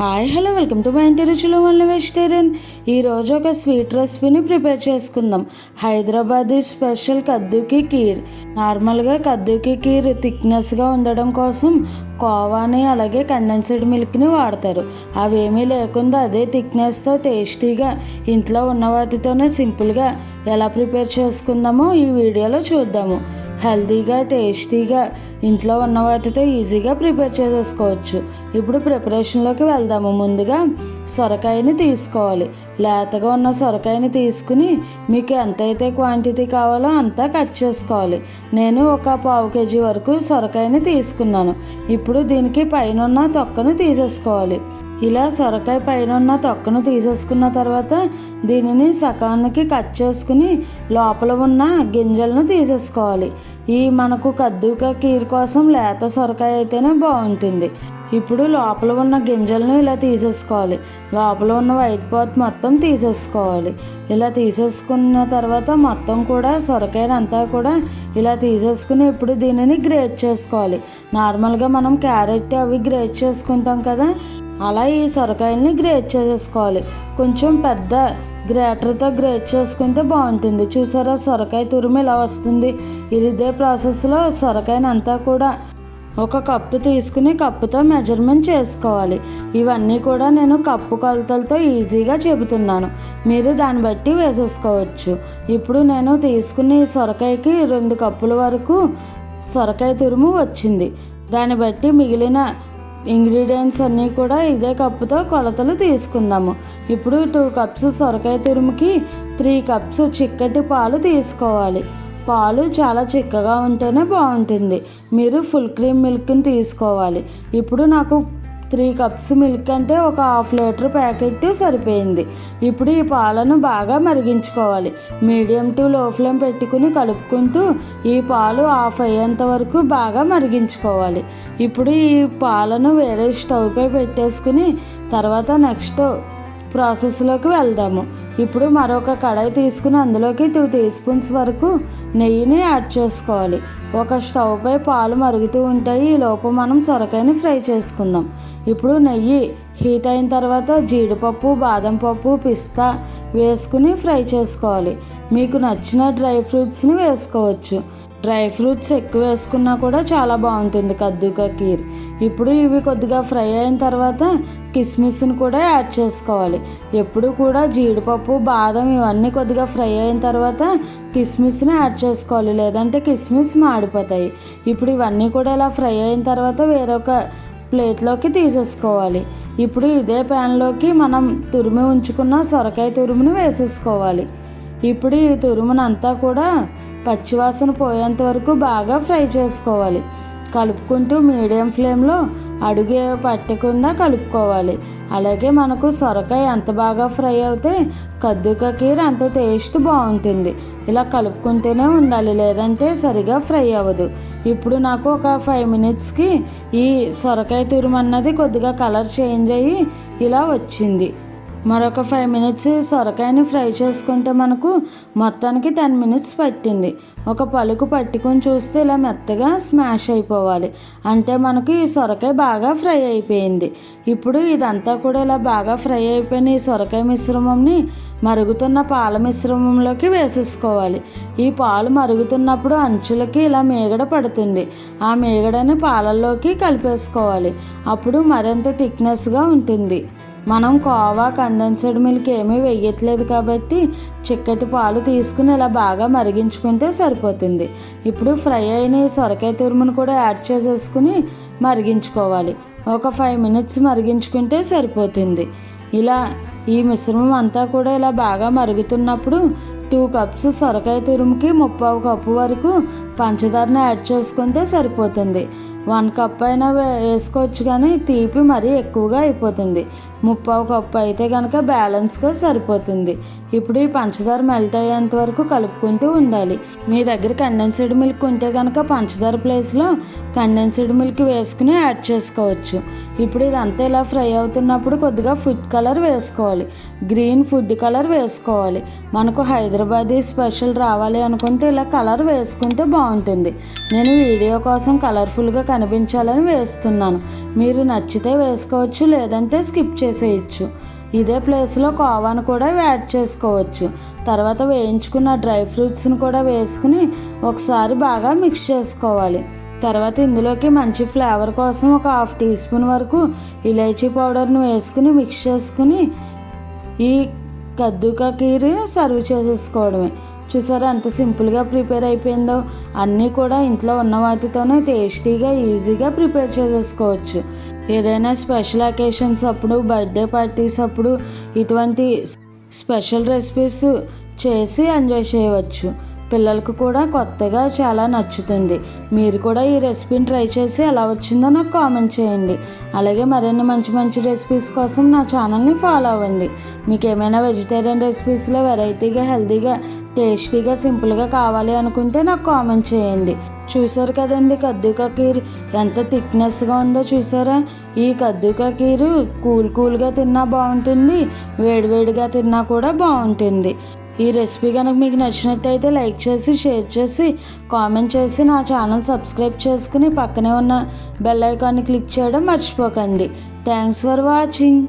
Hi hello welcome to my ఇంటి రుచులు వల్ల వెజిటేరియన్. ఈరోజు ఒక స్వీట్ రెసిపీని ప్రిపేర్ చేసుకుందాం. హైదరాబాదీ స్పెషల్ కద్దుకి కీర్. నార్మల్గా కద్దుకి కీర్ థిక్నెస్గా ఉండడం కోసం కోవాని అలాగే కండెన్స్డ్ మిల్క్ని వాడతారు. అవేమీ లేకుండా అదే థిక్నెస్తో టేస్టీగా ఇంట్లో ఉన్న వాటితోనే సింపుల్గా ఎలా ప్రిపేర్ చేసుకుందామో ఈ వీడియోలో చూద్దాము. హెల్తీగా టేస్టీగా ఇంట్లో ఉన్న వాటితో ఈజీగా ప్రిపేర్ చేసేసుకోవచ్చు. ఇప్పుడు ప్రిపరేషన్లోకి వెళ్దాము. ముందుగా సొరకాయని తీసుకోవాలి. లేతగా ఉన్న సొరకాయని తీసుకుని మీకు ఎంతైతే క్వాంటిటీ కావాలో అంతా కట్ చేసుకోవాలి. నేను ఒక పావు కేజీ వరకు సొరకాయని తీసుకున్నాను. ఇప్పుడు దీనికి పైన ఉన్న తొక్కను తీసేసుకోవాలి. ఇలా సొరకాయ పైన ఉన్న తొక్కను తీసేసుకున్న తర్వాత దీనిని సకానికి కట్ చేసుకుని లోపల ఉన్న గింజలను తీసేసుకోవాలి. ఈ మనకు కద్దుక కీర్ కోసం లేత సొరకాయ అయితేనే బాగుంటుంది. ఇప్పుడు లోపల ఉన్న గింజలను ఇలా తీసేసుకోవాలి. లోపల ఉన్న వైట్ పాత్ మొత్తం తీసేసుకోవాలి. ఇలా తీసేసుకున్న తర్వాత మొత్తం కూడా సొరకాయని అంతా కూడా ఇలా తీసేసుకుని ఇప్పుడు దీనిని గ్రేట్ చేసుకోవాలి. నార్మల్గా మనం క్యారెట్ అవి గ్రేట్ చేసుకుంటాం కదా అలా ఈ సొరకాయల్ని గ్రేట్ చేసేసుకోవాలి. కొంచెం పెద్ద గ్రేటర్తో గ్రేట్ చేసుకుంటే బాగుంటుంది. చూసారా? సొరకాయ తురుము ఇలా వస్తుంది. ఇదే ప్రాసెస్లో సొరకాయని అంతా కూడా ఒక కప్పు తీసుకుని కప్పుతో మెజర్మెంట్ చేసుకోవాలి. ఇవన్నీ కూడా నేను కప్పు కొలతలతో ఈజీగా చెబుతున్నాను. మీరు దాన్ని బట్టి వేసేసుకోవచ్చు. ఇప్పుడు నేను తీసుకుని సొరకాయకి రెండు కప్పుల వరకు సొరకాయ తురుము వచ్చింది. దాన్ని బట్టి మిగిలిన ఇంగ్రీడియంట్స్ అన్నీ కూడా ఇదే కప్పుతో కొలతలు తీసుకుందాము. ఇప్పుడు టూ కప్స్ సొరకాయ తురుముకి త్రీ కప్స్ చిక్కటి పాలు తీసుకోవాలి. పాలు చాలా చిక్కగా ఉంటేనే బాగుంటుంది. మీరు ఫుల్ క్రీమ్ మిల్క్ని తీసుకోవాలి. ఇప్పుడు నాకు త్రీ కప్స్ మిల్క్ అంటే ఒక హాఫ్ లీటర్ ప్యాకెట్ సరిపోయింది. ఇప్పుడు ఈ పాలను బాగా మరిగించుకోవాలి. మీడియం టు లో ఫ్లేమ్ పెట్టుకుని కలుపుకుంటూ ఈ పాలు ఆఫ్ అయ్యేంత వరకు బాగా మరిగించుకోవాలి. ఇప్పుడు ఈ పాలను వేరే స్టవ్ పై పెట్టేసుకుని తర్వాత నెక్స్ట్ ప్రాసెస్లోకి వెళ్దాము. ఇప్పుడు మరొక కడాయి తీసుకుని అందులోకి టూ టీ స్పూన్స్ వరకు నెయ్యిని యాడ్ చేసుకోవాలి. ఒక స్టవ్ పై పాలు మరుగుతూ ఉంటాయి. ఈ లోపు మనం సొరకాయని ఫ్రై చేసుకుందాం. ఇప్పుడు నెయ్యి హీట్ అయిన తర్వాత జీడిపప్పు బాదం పప్పు పిస్తా వేసుకుని ఫ్రై చేసుకోవాలి. మీకు నచ్చిన డ్రై ఫ్రూట్స్ని వేసుకోవచ్చు. డ్రై ఫ్రూట్స్ ఎక్కువ వేసుకున్నా కూడా చాలా బాగుంటుంది కద్దుకా కీర్ ఇప్పుడు ఇవి కొద్దిగా ఫ్రై అయిన తర్వాత కిస్మిస్ని కూడా యాడ్ చేసుకోవాలి. ఎప్పుడు కూడా జీడిపప్పు బాదం ఇవన్నీ కొద్దిగా ఫ్రై అయిన తర్వాత కిస్మిస్ని యాడ్ చేసుకోవాలి. లేదంటే కిస్మిస్ మాడిపోతాయి. ఇప్పుడు ఇవన్నీ కూడా ఇలా ఫ్రై అయిన తర్వాత వేరొక ప్లేట్లోకి తీసేసుకోవాలి. ఇప్పుడు ఇదే ప్యాన్లోకి మనం తురిమి ఉంచుకున్న సొరకాయ తురుమును వేసేసుకోవాలి. ఇప్పుడు ఈ తురుమునంతా కూడా పచ్చివాసన పోయేంత వరకు బాగా ఫ్రై చేసుకోవాలి. కలుపుకుంటూ మీడియం ఫ్లేమ్లో అడుగు పట్టకుండా కలుపుకోవాలి. అలాగే మనకు సొరకాయ ఎంత బాగా ఫ్రై అవుతే కద్దుక కీర అంత టేస్ట్ బాగుంటుంది. ఇలా కలుపుకుంటూనే ఉండాలి లేదంటే సరిగా ఫ్రై అవ్వదు. ఇప్పుడు నాకు ఒక ఫైవ్ మినిట్స్కి ఈ సొరకాయ తురుమన్నది కొద్దిగా కలర్ చేంజ్ అయ్యి ఇలా వచ్చింది. మరొక ఫైవ్ మినిట్స్ సొరకాయని ఫ్రై చేసుకుంటే మనకు మొత్తానికి టెన్ మినిట్స్ పట్టింది. ఒక పలుకు పట్టుకొని చూస్తే ఇలా మెత్తగా స్మాష్ అయిపోవాలి. అంటే మనకు ఈ సొరకాయ బాగా ఫ్రై అయిపోయింది. ఇప్పుడు ఇదంతా కూడా ఇలా బాగా ఫ్రై అయిపోయిన ఈ సొరకాయ మిశ్రమంని మరుగుతున్న పాల మిశ్రమంలోకి వేసేసుకోవాలి. ఈ పాలు మరుగుతున్నప్పుడు అంచులకి ఇలా మేగడ పడుతుంది. ఆ మేగడని పాలల్లోకి కలిపేసుకోవాలి. అప్పుడు మరింత థిక్నెస్గా ఉంటుంది. మనం కోవా కండెన్స్డ్ మిల్క్ ఏమీ వేయట్లేదు కాబట్టి చిక్కటి పాలు తీసుకుని ఇలా బాగా మరిగించుకుంటే సరిపోతుంది. ఇప్పుడు ఫ్రై అయిన ఈ సొరకాయ తురుమును కూడా యాడ్ చేసేసుకుని మరిగించుకోవాలి. ఒక ఫైవ్ మినిట్స్ మరిగించుకుంటే సరిపోతుంది. ఇలా ఈ మిశ్రమం అంతా కూడా ఇలా బాగా మరుగుతున్నప్పుడు టూ కప్స్ సొరకాయ తురుముకి ముప్పావు కప్పు వరకు పంచదారను యాడ్ చేసుకుంటే సరిపోతుంది. వన్ కప్ అయినా వేసుకోవచ్చు కానీ తీపి మరీ ఎక్కువగా అయిపోతుంది. ముప్పావు కప్పు అయితే కనుక బ్యాలెన్స్గా సరిపోతుంది. ఇప్పుడు ఈ పంచదార మెల్ట్ అయ్యేంత వరకు కలుపుకుంటూ ఉండాలి. మీ దగ్గర కండెన్స్డ్ మిల్క్ ఉంటే కనుక పంచదార ప్లేస్లో కండెన్స్డ్ మిల్క్ వేసుకుని యాడ్ చేసుకోవచ్చు. ఇప్పుడు ఇదంతా ఇలా ఫ్రై అవుతున్నప్పుడు కొద్దిగా ఫుడ్ కలర్ వేసుకోవాలి. గ్రీన్ ఫుడ్ కలర్ వేసుకోవాలి. మనకు హైదరాబాదీ స్పెషల్ రావాలి అనుకుంటే ఇలా కలర్ వేసుకుంటే బాగుంటుంది. నేను వీడియో కోసం కలర్ఫుల్గా కనిపించాలని వేస్తున్నాను. మీరు నచ్చితే వేసుకోవచ్చు లేదంటే స్కిప్ చేసేయచ్చు. ఇదే ప్లేస్లో కోవాను కూడా యాడ్ చేసుకోవచ్చు. తర్వాత వేయించుకున్న డ్రై ఫ్రూట్స్ని కూడా వేసుకుని ఒకసారి బాగా మిక్స్ చేసుకోవాలి. తర్వాత ఇందులోకి మంచి ఫ్లేవర్ కోసం ఒక హాఫ్ టీ స్పూన్ వరకు ఇలైచీ పౌడర్ని వేసుకుని మిక్స్ చేసుకుని ఈ కద్దుకా కీరి సర్వ్ చేసేసుకోవడమే. చూసారా ఎంత సింపుల్గా ప్రిపేర్ అయిపోయిందో. అన్నీ కూడా ఇంట్లో ఉన్న వాటితోనే టేస్టీగా ఈజీగా ప్రిపేర్ చేసేసుకోవచ్చు. ఏదైనా స్పెషల్ అకేషన్స్ అప్పుడు బర్త్డే పార్టీస్ అప్పుడు ఇటువంటి స్పెషల్ రెసిపీస్ చేసి ఎంజాయ్ చేయవచ్చు. పిల్లలకు కూడా కొత్తగా చాలా నచ్చుతుంది. మీరు కూడా ఈ రెసిపీని ట్రై చేసి ఎలా వచ్చిందో నాకు కామెంట్ చేయండి. అలాగే మరిన్ని మంచి మంచి రెసిపీస్ కోసం నా ఛానల్ని ఫాలో అవ్వండి. మీకు ఏమైనా వెజిటేరియన్ రెసిపీస్లో వెరైటీగా హెల్తీగా టేస్టీగా సింపుల్గా కావాలి అనుకుంటే నాకు కామెంట్ చేయండి. చూసారు కదండి కద్దుకా కీర్ ఎంత థిక్నెస్గా ఉందో చూసారా ఈ కద్దుకా కీరు కూల్ కూల్గా తిన్నా బాగుంటుంది వేడివేడిగా తిన్నా కూడా బాగుంటుంది. ఈ రెసిపీ కనుక మీకు నచ్చినట్టయితే లైక్ చేసి షేర్ చేసి కామెంట్ చేసి నా ఛానల్ సబ్స్క్రైబ్ చేసుకుని పక్కనే ఉన్న బెల్ ఐకాన్ని క్లిక్ చేయడం మర్చిపోకండి. Thanks for watching.